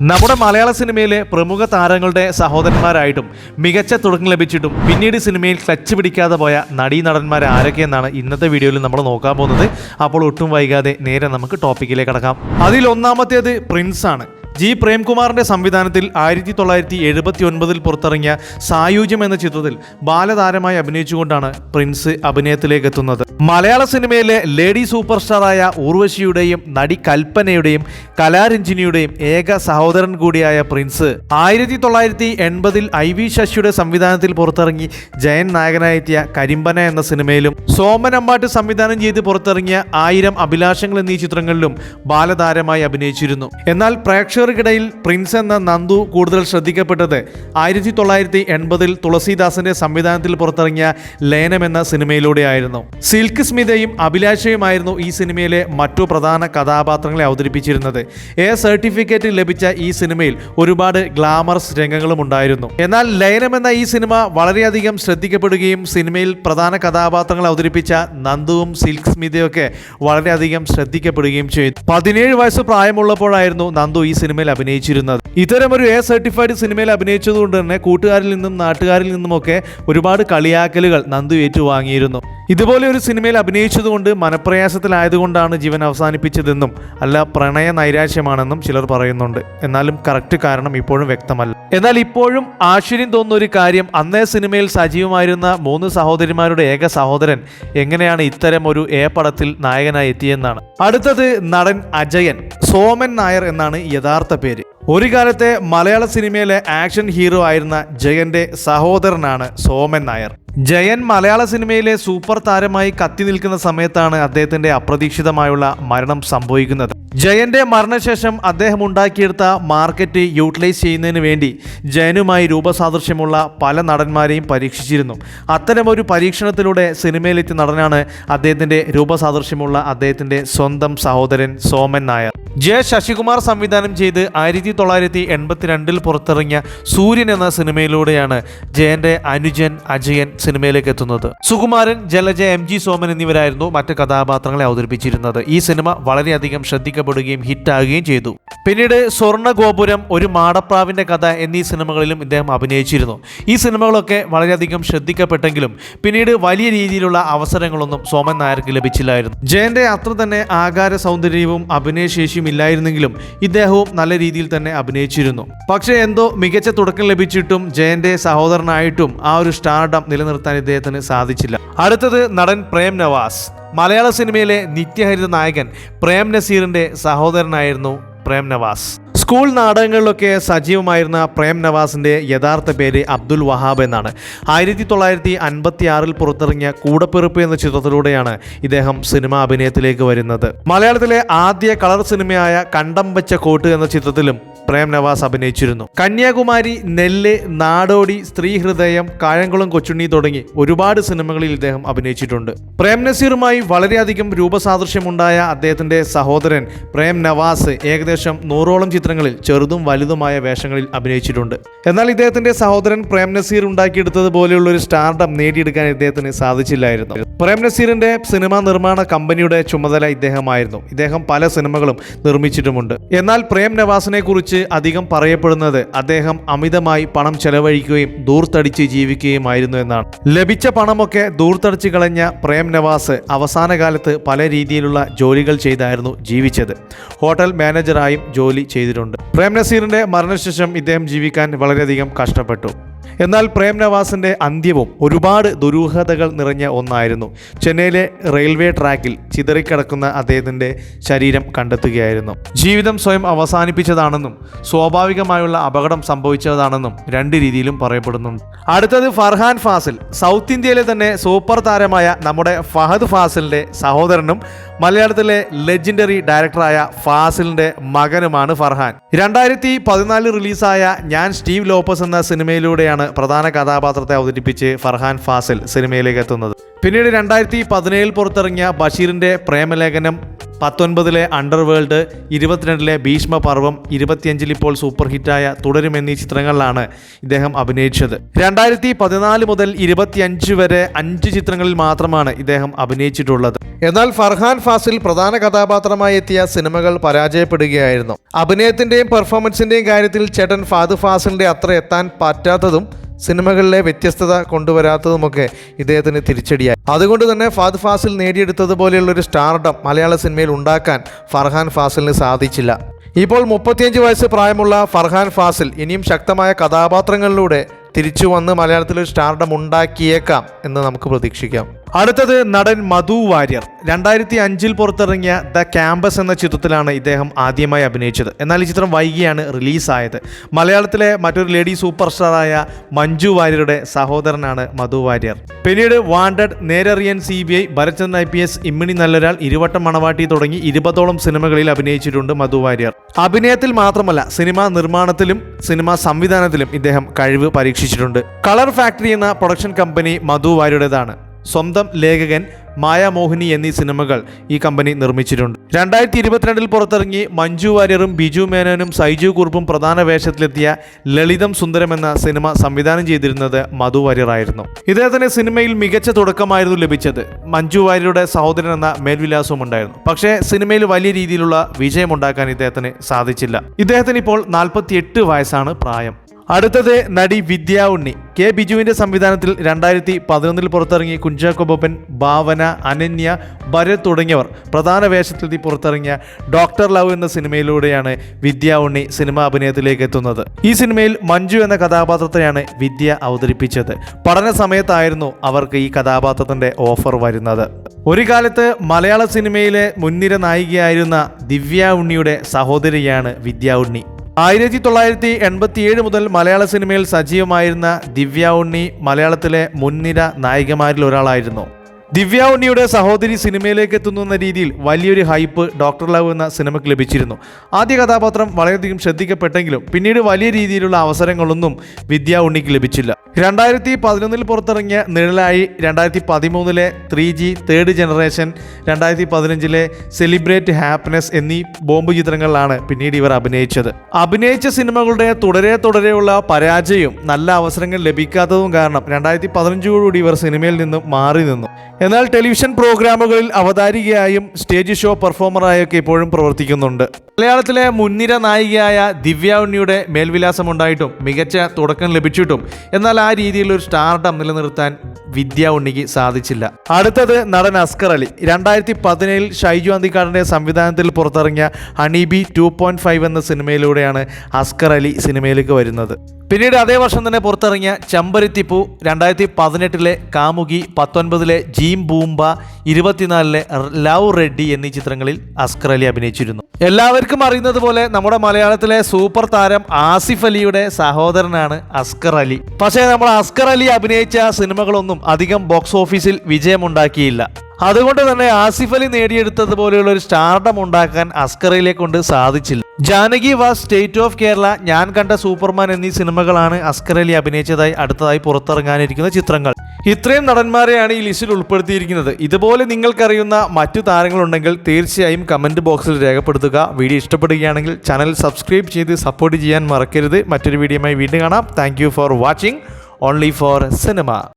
നമ്മുടെ മലയാള സിനിമയിലെ പ്രമുഖ താരങ്ങളുടെ സഹോദരന്മാരായിട്ടും മികച്ച തുടക്കം ലഭിച്ചിട്ടും പിന്നീട് സിനിമയിൽ ക്ലച്ച് പിടിക്കാതെ പോയ നടീനടന്മാർ ആരൊക്കെയെന്നാണ് ഇന്നത്തെ വീഡിയോയിൽ നമ്മൾ നോക്കാൻ പോകുന്നത്. അപ്പോൾ ഒട്ടും വൈകാതെ നേരെ നമുക്ക് ടോപ്പിക്കിലേക്ക് കടക്കാം. അതിൽ ഒന്നാമത്തേത് പ്രിൻസ് ആണ്. ജി. പ്രേംകുമാറിന്റെ സംവിധാനത്തിൽ ആയിരത്തി തൊള്ളായിരത്തി എഴുപത്തി ഒൻപതിൽ പുറത്തിറങ്ങിയ സായുജ്യം എന്ന ചിത്രത്തിൽ ബാലതാരമായി അഭിനയിച്ചുകൊണ്ടാണ് പ്രിൻസ് അഭിനയത്തിലേക്ക് എത്തുന്നത് മലയാള സിനിമയിലെ ലേഡി സൂപ്പർ സ്റ്റാറായ ഊർവശിയുടെയും നടി കൽപ്പനയുടെയും കലാരഞ്ജിനിയുടെയും ഏക സഹോദരൻ കൂടിയായ പ്രിൻസ് ആയിരത്തി തൊള്ളായിരത്തി എൺപതിൽ ഐ വി ശശിയുടെ സംവിധാനത്തിൽ പുറത്തിറങ്ങി ജയൻ നായകനായെത്തിയ കരിമ്പന എന്ന സിനിമയിലും സോമൻ അമ്പാട്ട് സംവിധാനം ചെയ്ത് പുറത്തിറങ്ങിയ ആയിരം അഭിലാഷങ്ങൾ എന്നീ ചിത്രങ്ങളിലും ബാലതാരമായി അഭിനയിച്ചിരുന്നു. എന്നാൽ പ്രേക്ഷകർക്കിടയിൽ പ്രിൻസ് എന്ന നന്ദു കൂടുതൽ ശ്രദ്ധിക്കപ്പെട്ടത്. ആയിരത്തി തൊള്ളായിരത്തി എൺപതിൽ തുളസീദാസിന്റെ സംവിധാനത്തിൽ പുറത്തിറങ്ങിയ ലയനം എന്ന സിനിമയിലൂടെയായിരുന്നു. സിൽക്ക് സ്മിതയും അഭിലാഷയുമായിരുന്നു ഈ സിനിമയിലെ മറ്റു പ്രധാന കഥാപാത്രങ്ങളെ അവതരിപ്പിച്ചിരുന്നത്. എ സർട്ടിഫിക്കറ്റ് ലഭിച്ച ഈ സിനിമയിൽ ഒരുപാട് ഗ്ലാമറസ് രംഗങ്ങളും ഉണ്ടായിരുന്നു. എന്നാൽ ലയനം എന്ന ഈ സിനിമ വളരെയധികം ശ്രദ്ധിക്കപ്പെടുകയും സിനിമയിൽ പ്രധാന കഥാപാത്രങ്ങളെ അവതരിപ്പിച്ച നന്ദുവും സിൽക്ക് സ്മിതയൊക്കെ വളരെയധികം ശ്രദ്ധിക്കപ്പെടുകയും ചെയ്തു. പതിനേഴ് വയസ്സ് പ്രായമുള്ളപ്പോഴായിരുന്നു നന്ദു ഈ സിനിമയിൽ അഭിനയിച്ചിരുന്നത്. ഇത്തരം ഒരു എ സർട്ടിഫൈഡ് സിനിമയിൽ അഭിനയിച്ചതുകൊണ്ട് തന്നെ കൂട്ടുകാരിൽ നിന്നും നാട്ടുകാരിൽ നിന്നുമൊക്കെ ഒരുപാട് കളിയാക്കലുകൾ നന്ദു ഏറ്റുവാങ്ങിയിരുന്നു ഇതുപോലെ ഒരു സിനിമയിൽ അഭിനയിച്ചതുകൊണ്ട് മനപ്രയാസത്തിലായതുകൊണ്ടാണ് ജീവൻ അവസാനിപ്പിച്ചതെന്നും അല്ല പ്രണയ നൈരാശ്യമാണെന്നും ചിലർ പറയുന്നുണ്ട്. എന്നാലും കറക്റ്റ് കാരണം ഇപ്പോഴും വ്യക്തമല്ല. എന്നാൽ ഇപ്പോഴും ആശ്ചര്യം തോന്നുന്ന ഒരു കാര്യം അന്നേ സിനിമയിൽ സജീവമായിരുന്ന മൂന്ന് സഹോദരിമാരുടെ ഏക സഹോദരൻ എങ്ങനെയാണ് ഇത്തരം ഒരു എ പടത്തിൽ നായകനായി എത്തിയെന്നാണ്. അടുത്തത് നടൻ അജയൻ സോമൻ നായർ എന്നാണ് യഥാർത്ഥ പേര്. ഒരു കാലത്തെ മലയാള സിനിമയിലെ ആക്ഷൻ ഹീറോ ആയിരുന്ന ജയന്റെ സഹോദരനാണ് സോമൻ നായർ. ജയൻ മലയാള സിനിമയിലെ സൂപ്പർ താരമായി കത്തി നിൽക്കുന്ന സമയത്താണ് അദ്ദേഹത്തിന്റെ അപ്രതീക്ഷിതമായുള്ള മരണം സംഭവിക്കുന്നത്. ജയന്റെ മരണശേഷം അദ്ദേഹം ഉണ്ടാക്കിയെടുത്ത മാർക്കറ്റ് യൂട്ടിലൈസ് ചെയ്യുന്നതിന് വേണ്ടി ജയനുമായി രൂപസാദൃശ്യമുള്ള പല നടന്മാരെയും പരീക്ഷിച്ചിരുന്നു. അത്തരമൊരു പരീക്ഷണത്തിലൂടെ സിനിമയിലെത്തിയ നടനാണ് അദ്ദേഹത്തിന്റെ രൂപസാദൃശ്യമുള്ള അദ്ദേഹത്തിന്റെ സ്വന്തം സഹോദരൻ സോമൻ നായർ. ജെ ശശികുമാർ സംവിധാനം ചെയ്ത് ആയിരത്തി തൊള്ളായിരത്തി എൺപത്തിരണ്ടിൽ പുറത്തിറങ്ങിയ സൂര്യൻ എന്ന സിനിമയിലൂടെയാണ് ജയന്റെ അനുജൻ അജയൻ സിനിമയിലേക്ക് എത്തുന്നത്. സുകുമാരൻ ജലജ എം ജി സോമൻ എന്നിവരായിരുന്നു മറ്റ് കഥാപാത്രങ്ങളെ അവതരിപ്പിച്ചിരുന്നത്. ഈ സിനിമ വളരെയധികം ശ്രദ്ധിക്കപ്പെടുകയും ഹിറ്റാകുകയും ചെയ്തു. പിന്നീട് സ്വർണ ഗോപുരം ഒരു മാടപ്രാവിന്റെ കഥ എന്നീ സിനിമകളിലും ഇദ്ദേഹം അഭിനയിച്ചിരുന്നു. ഈ സിനിമകളൊക്കെ വളരെയധികം ശ്രദ്ധിക്കപ്പെട്ടെങ്കിലും പിന്നീട് വലിയ രീതിയിലുള്ള അവസരങ്ങളൊന്നും സോമൻ നായർക്ക് ലഭിച്ചില്ലായിരുന്നു. ജയന്റെ അത്ര തന്നെ ആകാര സൗന്ദര്യവും അഭിനയശേഷിയും ഇല്ലായിരുന്നെങ്കിലും ഇദ്ദേഹവും നല്ല രീതിയിൽ തന്നെ അഭിനയിച്ചിരുന്നു. പക്ഷേ എന്തോ മികച്ച തുടക്കം ലഭിച്ചിട്ടും ജയന്റെ സഹോദരനായിട്ടും ആ ഒരു സ്റ്റാർഡം നിലനിർത്താൻ ഇദ്ദേഹത്തിന് സാധിച്ചില്ല. അടുത്തത് നടൻ പ്രേം നവാസ്. മലയാള സിനിമയിലെ നിത്യഹരിത നായകൻ പ്രേം നസീറിന്റെ സഹോദരനായിരുന്നു പ്രേം നവാസ്. സ്കൂൾ നാടകങ്ങളിലൊക്കെ സജീവമായിരുന്ന പ്രേം നവാസിന്റെ യഥാർത്ഥ പേര് അബ്ദുൽ വഹാബ് എന്നാണ്. ആയിരത്തി തൊള്ളായിരത്തി അൻപത്തി ആറിൽ പുറത്തിറങ്ങിയ കൂടപ്പിറപ്പ് എന്ന ചിത്രത്തിലൂടെയാണ് ഇദ്ദേഹം സിനിമാ അഭിനയത്തിലേക്ക് വരുന്നത്. മലയാളത്തിലെ ആദ്യ കളർ സിനിമയായ കണ്ടം വെച്ച കോട്ട് എന്ന ചിത്രത്തിലും പ്രേം നവാസ് അഭിനയിച്ചിരുന്നു. കന്യാകുമാരി നെല്ല് നാടോടി സ്ത്രീ ഹൃദയം കായംകുളം കൊച്ചുണ്ണി തുടങ്ങി ഒരുപാട് സിനിമകളിൽ ഇദ്ദേഹം അഭിനയിച്ചിട്ടുണ്ട്. പ്രേം നസീറുമായി വളരെയധികം രൂപസാദൃശ്യമുണ്ടായ അദ്ദേഹത്തിന്റെ സഹോദരൻ പ്രേം നവാസ് ഏകദേശം നൂറോളം ചിത്രങ്ങളിൽ ചെറുതും വലുതുമായ വേഷങ്ങളിൽ അഭിനയിച്ചിട്ടുണ്ട്. എന്നാൽ ഇദ്ദേഹത്തിന്റെ സഹോദരൻ പ്രേം നസീർ ഉണ്ടാക്കിയെടുത്തത് പോലെയുള്ള ഒരു സ്റ്റാർഡം നേടിയെടുക്കാൻ ഇദ്ദേഹത്തിന് സാധിച്ചില്ലായിരുന്നു. പ്രേം നസീറിന്റെ സിനിമാ നിർമ്മാണ കമ്പനിയുടെ ചുമതല ഇദ്ദേഹമായിരുന്നു. ഇദ്ദേഹം പല സിനിമകളും നിർമ്മിച്ചിട്ടുമുണ്ട്. എന്നാൽ പ്രേം നവാസിനെ കുറിച്ച് അധികം പറയപ്പെടുന്നത് അദ്ദേഹം അമിതമായി പണം ചെലവഴിക്കുകയും ദൂർത്തടിച്ച് ജീവിക്കുകയുമായിരുന്നു എന്നാണ്. ലഭിച്ച പണമൊക്കെ ദൂർത്തടിച്ച് കളഞ്ഞ പ്രേം നവാസ് അവസാന കാലത്ത് പല രീതിയിലുള്ള ജോലികൾ ചെയ്തായിരുന്നു ജീവിച്ചത്. ഹോട്ടൽ മാനേജറായും ജോലി ചെയ്തിട്ടുണ്ട്. പ്രേം നസീറിന്റെ മരണശേഷം ഇദ്ദേഹം ജീവിക്കാൻ വളരെയധികം കഷ്ടപ്പെട്ടു. എന്നാൽ പ്രേം നവാസിന്റെ അന്ത്യവും ഒരുപാട് ദുരൂഹതകൾ നിറഞ്ഞ ഒന്നായിരുന്നു. ചെന്നൈയിലെ റെയിൽവേ ട്രാക്കിൽ ചിതറിക്കിടക്കുന്ന അദ്ദേഹത്തിന്റെ ശരീരം കണ്ടെത്തുകയായിരുന്നു. ജീവിതം സ്വയം അവസാനിപ്പിച്ചതാണെന്നും സ്വാഭാവികമായുള്ള അപകടം സംഭവിച്ചതാണെന്നും രണ്ട് രീതിയിലും പറയപ്പെടുന്നുണ്ട്. അടുത്തത് ഫർഹാൻ ഫാസിൽ. സൗത്ത് ഇന്ത്യയിലെ തന്നെ സൂപ്പർ താരമായ നമ്മുടെ ഫഹദ് ഫാസിലിന്റെ സഹോദരനും മലയാളത്തിലെ ലെജൻഡറി ഡയറക്ടറായ ഫാസിലിന്റെ മകനുമാണ് ഫർഹാൻ. രണ്ടായിരത്തി പതിനാലിൽ റിലീസായ ഞാൻ സ്റ്റീവ് ലോപ്പസ് എന്ന സിനിമയിലൂടെയാണ് പ്രധാന കഥാപാത്രത്തെ അവതരിപ്പിച്ച് ഫർഹാൻ ഫാസിൽ സിനിമയിലേക്ക് എത്തുന്നത്. പിന്നീട് രണ്ടായിരത്തി പതിനേഴിൽ പുറത്തിറങ്ങിയ ബഷീറിന്റെ പ്രേമലേഖനം പത്തൊൻപതിലെ അണ്ടർവേൾഡ് ഇരുപത്തിരണ്ടിലെ ഭീഷ്മപർവം ഇരുപത്തിയഞ്ചിൽ ഇപ്പോൾ സൂപ്പർ ഹിറ്റായ തുടരും എന്നീ ചിത്രങ്ങളിലാണ് ഇദ്ദേഹം അഭിനയിച്ചത്. രണ്ടായിരത്തി പതിനാല് മുതൽ ഇരുപത്തിയഞ്ച് വരെ അഞ്ച് ചിത്രങ്ങളിൽ മാത്രമാണ് ഇദ്ദേഹം അഭിനയിച്ചിട്ടുള്ളത്. എന്നാൽ ഫർഹാൻ ഫാസിൽ പ്രധാന കഥാപാത്രമായി എത്തിയ സിനിമകൾ പരാജയപ്പെടുകയായിരുന്നു. അഭിനയത്തിന്റെയും പെർഫോമൻസിന്റെയും കാര്യത്തിൽ ചേട്ടൻ ഫാദു ഫാസിലിന്റെ അത്ര എത്താൻ പറ്റാത്തതും സിനിമകളിലെ വ്യത്യസ്തത കൊണ്ടുവരാത്തതുമൊക്കെ ഇദ്ദേഹത്തിന് തിരിച്ചടിയായി. അതുകൊണ്ട് തന്നെ ഫാദ് ഫാസിൽ നേടിയെടുത്തതുപോലെയുള്ള ഒരു സ്റ്റാർഡം മലയാള സിനിമയിൽ ഉണ്ടാക്കാൻ ഫർഹാൻ ഫാസിലിന് സാധിച്ചില്ല. ഇപ്പോൾ മുപ്പത്തിയഞ്ച് വയസ്സ് പ്രായമുള്ള ഫർഹാൻ ഫാസിൽ ഇനിയും ശക്തമായ കഥാപാത്രങ്ങളിലൂടെ തിരിച്ചു വന്ന് മലയാളത്തിൽ ഒരു സ്റ്റാർഡം ഉണ്ടാക്കിയേക്കാം എന്ന് നമുക്ക് പ്രതീക്ഷിക്കാം. അടുത്തത് നടൻ മധു വാര്യർ. രണ്ടായിരത്തി അഞ്ചിൽ പുറത്തിറങ്ങിയ ദ ക്യാമ്പസ് എന്ന ചിത്രത്തിലാണ് ഇദ്ദേഹം ആദ്യമായി അഭിനയിച്ചത്. എന്നാൽ ഈ ചിത്രം വൈകിയാണ് റിലീസായത്. മലയാളത്തിലെ മറ്റൊരു ലേഡി സൂപ്പർ സ്റ്റാറായ മഞ്ജു വാര്യരുടെ സഹോദരനാണ് മധു വാര്യർ. പിന്നീട് wanted Nerariyan C B I ഭരച്ചന്ദ് I P S Immini Nalloral Iruvattam Manavatti തുടങ്ങി ഇരുപതോളം സിനിമകളിൽ അഭിനയിച്ചിട്ടുണ്ട് മധു വാര്യർ. അഭിനയത്തിൽ മാത്രമല്ല സിനിമാ നിർമ്മാണത്തിലും സിനിമാ സംവിധാനത്തിലും ഇദ്ദേഹം കഴിവ് പരീക്ഷിച്ചിട്ടുണ്ട്. കളർ ഫാക്ടറി എന്ന പ്രൊഡക്ഷൻ കമ്പനി മധു വാര്യരുടേതാണ്. സ്വന്തം ലേഖകൻ മായാമോഹിനി എന്നീ സിനിമകൾ ഈ കമ്പനി നിർമ്മിച്ചിട്ടുണ്ട്. രണ്ടായിരത്തി ഇരുപത്തിരണ്ടിൽ പുറത്തിറങ്ങി മഞ്ജു വാര്യറും ബിജു മേനോനും സൈജു കുറുപ്പും പ്രധാന വേഷത്തിലെത്തിയ ലളിതം സുന്ദരം എന്ന സിനിമ സംവിധാനം ചെയ്തിരുന്നത് മധു വാര്യറായിരുന്നു. ഇദ്ദേഹത്തിന് സിനിമയിൽ മികച്ച തുടക്കമായിരുന്നു ലഭിച്ചത്. മഞ്ജു വാര്യരുടെ സഹോദരൻ എന്ന മേൽവിലാസവും ഉണ്ടായിരുന്നു. പക്ഷേ സിനിമയിൽ വലിയ രീതിയിലുള്ള വിജയമുണ്ടാക്കാൻ ഇദ്ദേഹത്തിന് സാധിച്ചില്ല. ഇദ്ദേഹത്തിന് ഇപ്പോൾ നാൽപ്പത്തിയെട്ട് വയസ്സാണ് പ്രായം. അടുത്തത് നടി വിദ്യ ഉണ്ണി. കെ ബിജുവിന്റെ സംവിധാനത്തിൽ രണ്ടായിരത്തി പതിനൊന്നിൽ പുറത്തിറങ്ങിയ കുഞ്ചാക്കോ ബോബൻ ഭാവന അനന്യ ഭരത് തുടങ്ങിയവർ പ്രധാന വേഷത്തിലെത്തി പുറത്തിറങ്ങിയ ഡോക്ടർ ലവ് എന്ന സിനിമയിലൂടെയാണ് വിദ്യ ഉണ്ണി സിനിമാ അഭിനയത്തിലേക്ക് എത്തുന്നത്. ഈ സിനിമയിൽ മഞ്ജു എന്ന കഥാപാത്രത്തെയാണ് വിദ്യ അവതരിപ്പിച്ചത്. പഠന സമയത്തായിരുന്നു അവർക്ക് ഈ കഥാപാത്രത്തിന്റെ ഓഫർ വരുന്നത്. ഒരു കാലത്ത് മലയാള സിനിമയിലെ മുൻനിര നായികയായിരുന്ന ദിവ്യ ഉണ്ണിയുടെ സഹോദരിയാണ് വിദ്യ ഉണ്ണി. ആയിരത്തി തൊള്ളായിരത്തി എൺപത്തിയേഴ് മുതൽ മലയാള സിനിമയിൽ സജീവമായിരുന്ന ദിവ്യ ഉണ്ണി മലയാളത്തിലെ മുൻനിര നായികമാരിൽ ഒരാളായിരുന്നു ദിവ്യ ഉണ്ണിയുടെ സഹോദരി സിനിമയിലേക്ക് എത്തുന്ന രീതിയിൽ വലിയൊരു ഹൈപ്പ് ഡോക്ടർ ലവ് എന്ന സിനിമയ്ക്ക് ലഭിച്ചിരുന്നു. ആദ്യ കഥാപാത്രം വളരെയധികം ശ്രദ്ധിക്കപ്പെട്ടെങ്കിലും പിന്നീട് വലിയ രീതിയിലുള്ള അവസരങ്ങളൊന്നും വിദ്യ ഉണ്ണിക്ക് ലഭിച്ചില്ല. രണ്ടായിരത്തി പതിനൊന്നിൽ പുറത്തിറങ്ങിയ നിഴലായി രണ്ടായിരത്തി പതിമൂന്നിലെ ത്രീ ജി തേർഡ് ജനറേഷൻ രണ്ടായിരത്തി പതിനഞ്ചിലെ സെലിബ്രേറ്റ് ഹാപ്പിനെസ് എന്നീ ബോംബ് ചിത്രങ്ങളിലാണ് പിന്നീട് ഇവർ അഭിനയിച്ചത്. അഭിനയിച്ച സിനിമകളുടെ തുടരെ തുടരെയുള്ള പരാജയവും നല്ല അവസരങ്ങൾ ലഭിക്കാത്തതും കാരണം രണ്ടായിരത്തി പതിനഞ്ചോടുകൂടി ഇവർ സിനിമയിൽ നിന്നും മാറി നിന്നു. എന്നാൽ ടെലിവിഷൻ പ്രോഗ്രാമുകളിൽ അവതാരികയായും സ്റ്റേജ് ഷോ പെർഫോമറായൊക്കെ ഇപ്പോഴും പ്രവർത്തിക്കുന്നുണ്ട്. മലയാളത്തിലെ മുൻനിര നായികയായ ദിവ്യ ഉണ്ണിയുടെ മേൽവിലാസമുണ്ടായിട്ടും മികച്ച തുടക്കം ലഭിച്ചിട്ടും എന്നാൽ ആ രീതിയിൽ ഒരു സ്റ്റാർഡം നിലനിർത്താൻ വിദ്യ ഉണ്ണിക്ക് സാധിച്ചില്ല. അടുത്തത് നടൻ അസ്കർ അലി. രണ്ടായിരത്തി പതിനേഴിൽ ഷൈജു അന്തിക്കാടിന്റെ സംവിധാനത്തിൽ പുറത്തിറങ്ങിയ ഹണീബി ടു പോയിന്റ് ഫൈവ് എന്ന സിനിമയിലൂടെയാണ് അസ്കർ അലി സിനിമയിലേക്ക് വരുന്നത്. പിന്നീട് അതേ വർഷം തന്നെ പുറത്തിറങ്ങിയ ചമ്പരിത്തിപ്പൂ രണ്ടായിരത്തി പതിനെട്ടിലെ കാമുകി പത്തൊൻപതിലെ ജീം ബൂംബ ഇരുപത്തിനാലിലെ ലവ് റെഡ്ഡി എന്നീ ചിത്രങ്ങളിൽ അസ്കർ അലി അഭിനയിച്ചിരുന്നു. എല്ലാവർക്കും അറിയുന്നത് പോലെ നമ്മുടെ മലയാളത്തിലെ സൂപ്പർ താരം ആസിഫ് അലിയുടെ സഹോദരനാണ് അസ്കർ അലി. പക്ഷേ നമ്മൾ അസ്കർ അലി അഭിനയിച്ച സിനിമകളൊന്നും അധികം ബോക്സ് ഓഫീസിൽ വിജയമുണ്ടാക്കിയില്ല. അതുകൊണ്ട് തന്നെ ആസിഫ് അലി നേടിയെടുത്തതുപോലെയുള്ള ഒരു സ്റ്റാർഡം ഉണ്ടാക്കാൻ അസ്കറിലെ കൊണ്ട് സാധിച്ചില്ല. Janaki vs state of Kerala ഞാൻ കണ്ട സൂപ്പർമാൻ എന്നീ സിനിമകളാണ് അസ്കർ അലി അഭിനയിച്ചതായി അടുത്തതായി പുറത്തിറങ്ങാനിരിക്കുന്ന ചിത്രങ്ങൾ. ഇത്രയും നടന്മാരെയാണ് ഈ ലിസ്റ്റിൽ ഉൾപ്പെടുത്തിയിരിക്കുന്നത്. ഇതുപോലെ നിങ്ങൾക്കറിയുന്ന മറ്റു താരങ്ങളുണ്ടെങ്കിൽ തീർച്ചയായും കമന്റ് ബോക്സിൽ രേഖപ്പെടുത്തുക. വീഡിയോ ഇഷ്ടപ്പെടുകയാണെങ്കിൽ ചാനൽ സബ്സ്ക്രൈബ് ചെയ്ത് സപ്പോർട്ട് ചെയ്യാൻ മറക്കരുത്. മറ്റൊരു വീഡിയോയുമായി വീണ്ടും കാണാം. Thank for watching only for cinema